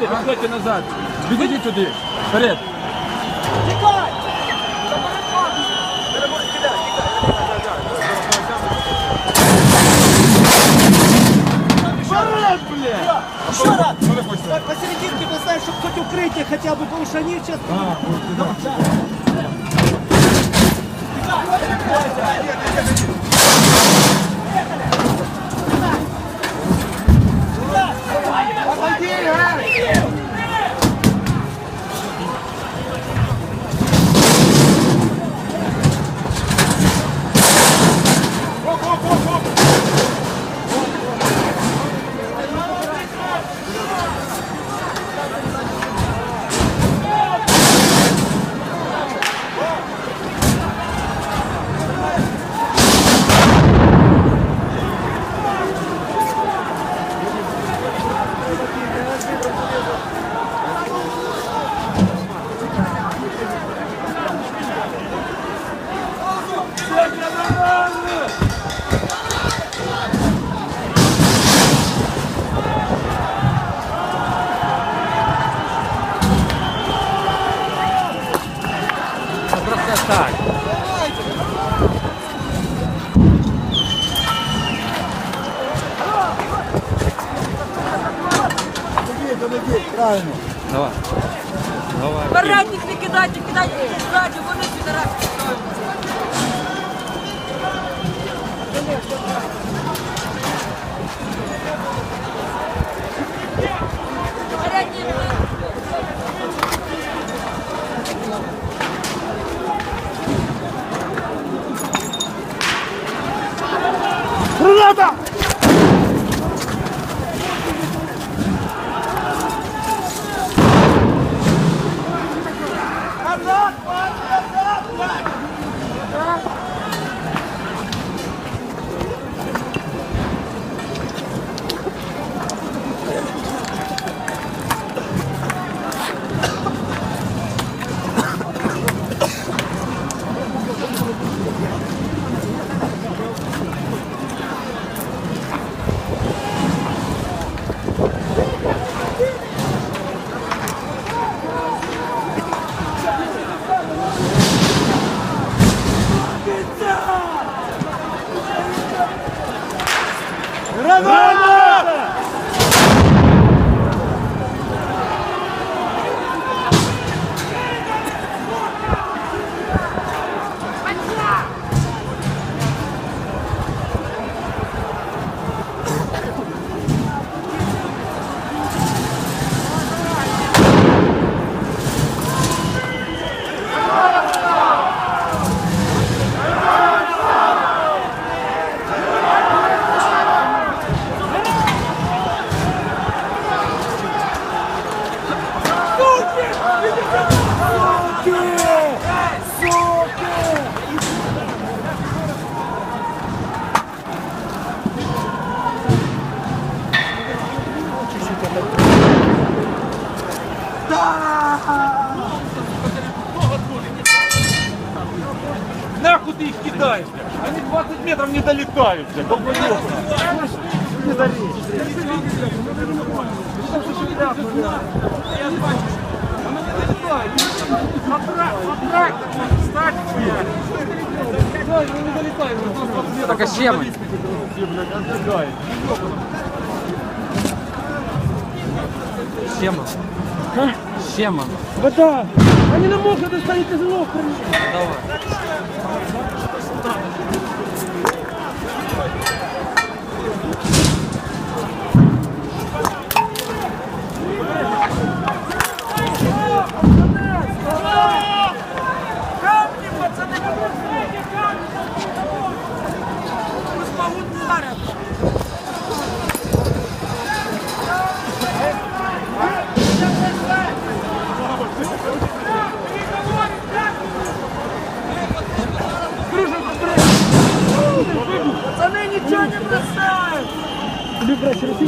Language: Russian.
Відходьте, відходьте назад. Відійдіть туди. Вперед. Тікай! Вперед, блядь! Еще раз! Що ви хочете? Так, посерединке поставь, чтобы хоть укрытие хотя бы, потому что они сейчас... А, ось туди. Просто Так. Правильно. Давай. Давай. Передніх не кидайте, кидайте кидайте, вони підараси. Bravo! Нахуй ты их кидаешь, бля? Они 20 метров не долетают, бля, долбоёбы. Не Так а з чим? З чим? З чим? Вода! Они на мокро достали тяжело. Давай. камні, пацани, камні, камні. Пусть ударят. Пацаны, ничего Brasil, Brasil, sim.